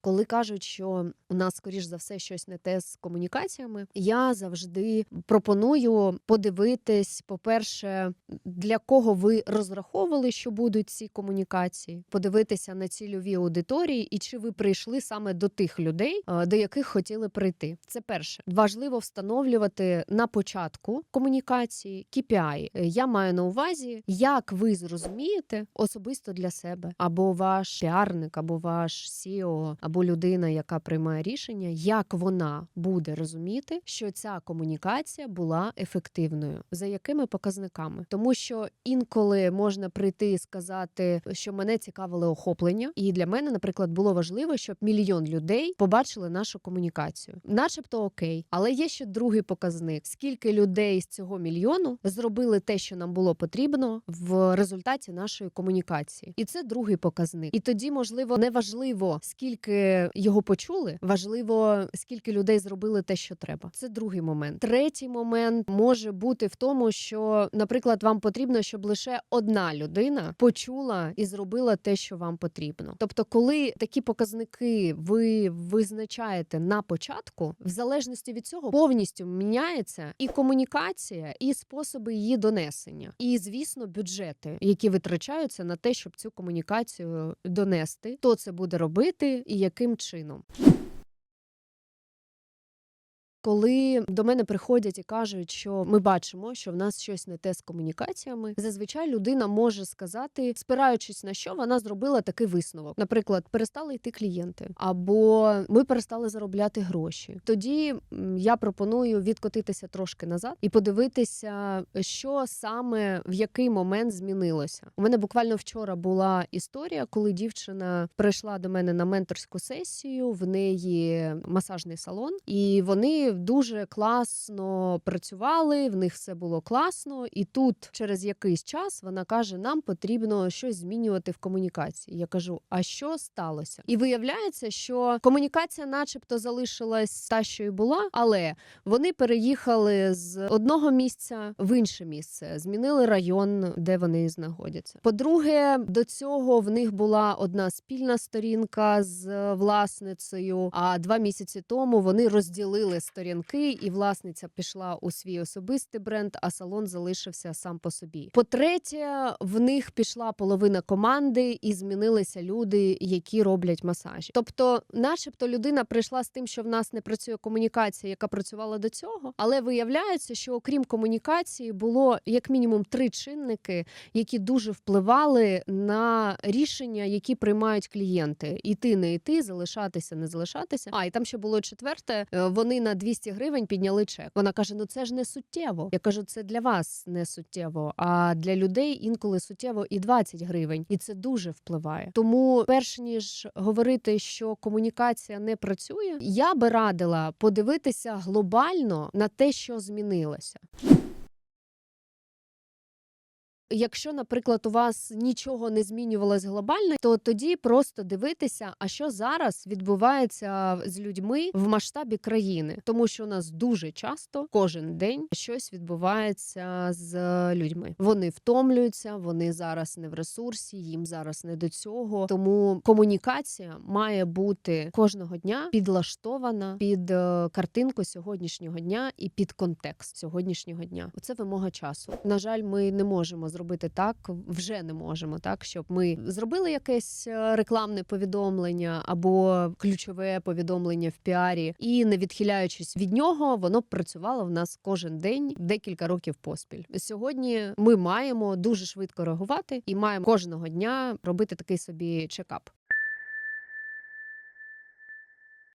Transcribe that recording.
Коли кажуть, що у нас, скоріш за все, щось не те з комунікаціями, я завжди пропоную подивитись, по-перше, для кого ви розраховували, що будуть ці комунікації, подивитися на цільові аудиторії, і чи ви прийшли саме до тих людей, е, до яких хотіли прийти. Це перше. Важливо встановлювати на початку комунікації KPI. Е, Я маю на увазі, як ви зрозумієте особисто для себе, або ваш піарник, або ваш CEO, або людина, яка приймає рішення, як вона буде розуміти, що ця комунікація була ефективною, за якими показниками, тому що інколи можна прийти і сказати, що мене цікавили охоплення, і для мене, наприклад, було важливо, щоб мільйон людей побачили нашу комунікацію, начебто окей, але є ще другий показник: скільки людей з цього мільйону зробили те, що нам було потрібно в результаті нашої комунікації, і це другий показник. І тоді, можливо, не важливо, його почули, важливо, скільки людей зробили те, що треба. Це другий момент. Третій момент може бути в тому, що, наприклад, вам потрібно, щоб лише одна людина почула і зробила те, що вам потрібно. Тобто, коли такі показники ви визначаєте на початку, в залежності від цього повністю міняється і комунікація, і способи її донесення, і звісно, бюджети, які витрачаються на те, щоб цю комунікацію донести, хто це буде робити і яким чином. Коли до мене приходять і кажуть, що ми бачимо, що в нас щось не те з комунікаціями, зазвичай людина може сказати, спираючись на що вона зробила такий висновок. Наприклад, перестали йти клієнти, або ми перестали заробляти гроші. Тоді я пропоную відкотитися трошки назад і подивитися, що саме в який момент змінилося. У мене буквально вчора була історія, коли дівчина прийшла до мене на менторську сесію. В неї масажний салон, і вони дуже класно працювали. В них все було класно. І тут, через якийсь час, вона каже: Нам потрібно щось змінювати в комунікації. Я кажу: а що сталося? І виявляється, що комунікація, начебто, залишилась та, що і була, але вони переїхали з одного місця в інше місце, змінили район, де вони знаходяться. По-друге, до цього в них була одна спільна сторінка з власницею. А два місяці тому вони розділили сторінки, і власниця пішла у свій особистий бренд, а салон залишився сам по собі. По-третє, в них пішла половина команди і змінилися люди, які роблять масажі. Тобто, начебто, людина прийшла з тим, що в нас не працює комунікація, яка працювала до цього, але виявляється, що окрім комунікації було як мінімум три чинники, які дуже впливали на рішення, які приймають клієнти: іти, не йти, залишатися, не залишатися. А і там ще було четверте. е, Вони на 200 гривень підняли чек. Вона каже: Ну це ж не суттєво. Я кажу, це для вас не суттєво. А для людей інколи суттєво і 20 гривень, і це дуже впливає. Тому, перш ніж говорити, що комунікація не працює, я би радила подивитися глобально на те, що змінилося. Якщо, наприклад, у вас нічого не змінювалось глобально, то тоді просто дивитися, а що зараз відбувається з людьми в масштабі країни, тому що у нас дуже часто кожен день щось відбувається з людьми. Вони втомлюються, вони зараз не в ресурсі, їм зараз не до цього. Тому комунікація має бути кожного дня підлаштована під е, картинку сьогоднішнього дня і під контекст сьогоднішнього дня. Оце вимога часу. На жаль, ми не можемо зробити так, вже не можемо так, щоб ми зробили якесь е, рекламне повідомлення або ключове повідомлення в піарі, і не відхиляючись від нього, воно працювало в нас кожен день декілька років поспіль. Сьогодні ми маємо дуже швидко реагувати і маємо кожного дня робити такий собі чекап.